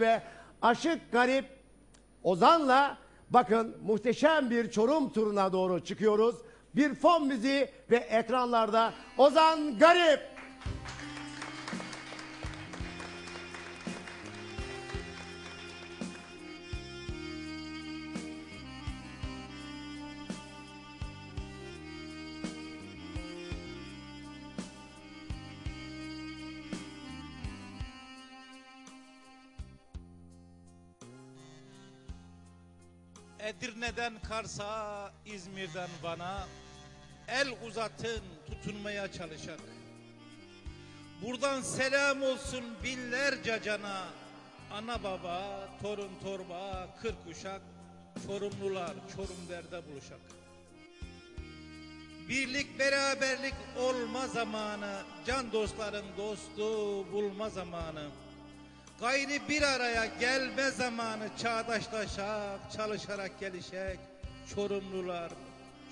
ve Aşık Garip Ozan'la bakın muhteşem bir Çorum turuna doğru çıkıyoruz. Bir fon müziği ve ekranlarda Ozan Garip. Edirne'den Kars'a, İzmir'den Van'a el uzatın tutunmaya çalışak. Buradan selam olsun binlerce cana. Ana baba, torun torba, kırk kuşak, Çorumlular Çorum derde buluşak. Birlik beraberlik olma zamanı, can dostların dostu bulma zamanı. Gayri bir araya gelme zamanı çağdaşlaşak, çalışarak gelişek. Çorumlular,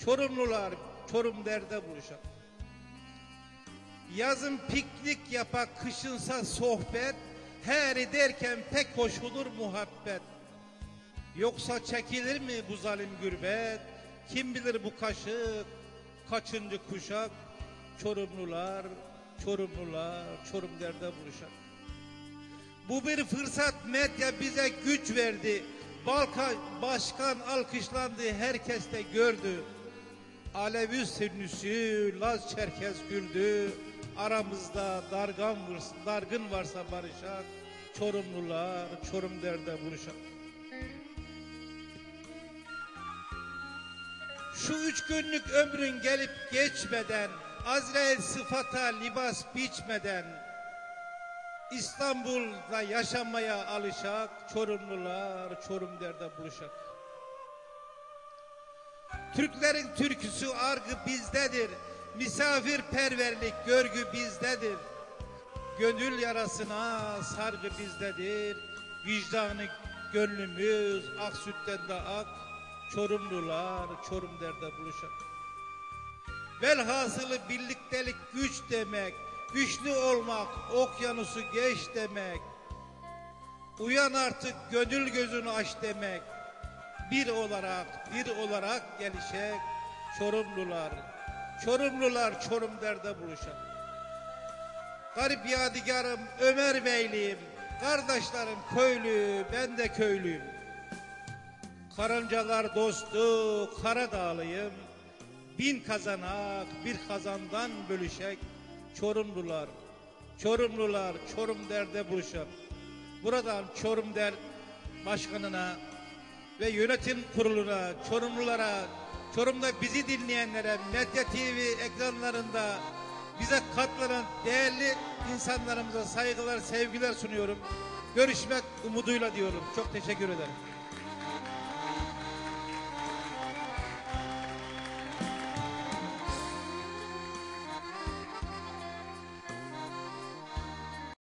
Çorumlular, Çorum derde buluşak. Yazın piknik yapak, kışınsa sohbet, her derken pek hoş olur muhabbet. Yoksa çekilir mi bu zalim gürbet? Kim bilir bu kaşık, kaçıncı kuşak? Çorumlular, Çorumlular, Çorum derde buluşak. Bu bir fırsat medya bize güç verdi. Balkan başkan alkışlandı, herkes de gördü. Alevi Sünnüsü, Laz Çerkez güldü. Aramızda dargın, varsa, dargın varsa barışak. Çorumlular, Çorum derde buluşak. Şu üç günlük ömrün gelip geçmeden, Azrail sıfata libas biçmeden, İstanbul'da yaşamaya alışak, Çorumlular Çorum derde buluşak. Türklerin türküsü argı bizdedir, misafirperverlik görgü bizdedir. Gönül yarasına sargı bizdedir, vicdanı gönlümüz ak sütten de ak, Çorumlular Çorum derde buluşak. Velhasılı birliktelik güç demek, güçlü olmak okyanusu geç demek. Uyan artık gönül gözünü aç demek. Bir olarak, bir olarak gelişek Çorumlular. Çorumlular Çorum derde buluşak. Garip yadigarım Ömer Beyliyim. Kardeşlerim köylü, ben de köylüyüm. Karıncalar dostu, Karadağlıyım. Bin kazanak, bir kazandan bölüşek. Çorumlular, Çorumlular, Çorum derde buluşak. Buradan Çorum der başkanına ve yönetim kuruluna, Çorumlulara, Çorum'da bizi dinleyenlere, Medya TV ekranlarında bize katlanan değerli insanlarımıza saygılar, sevgiler sunuyorum. Görüşmek umuduyla diyorum. Çok teşekkür ederim.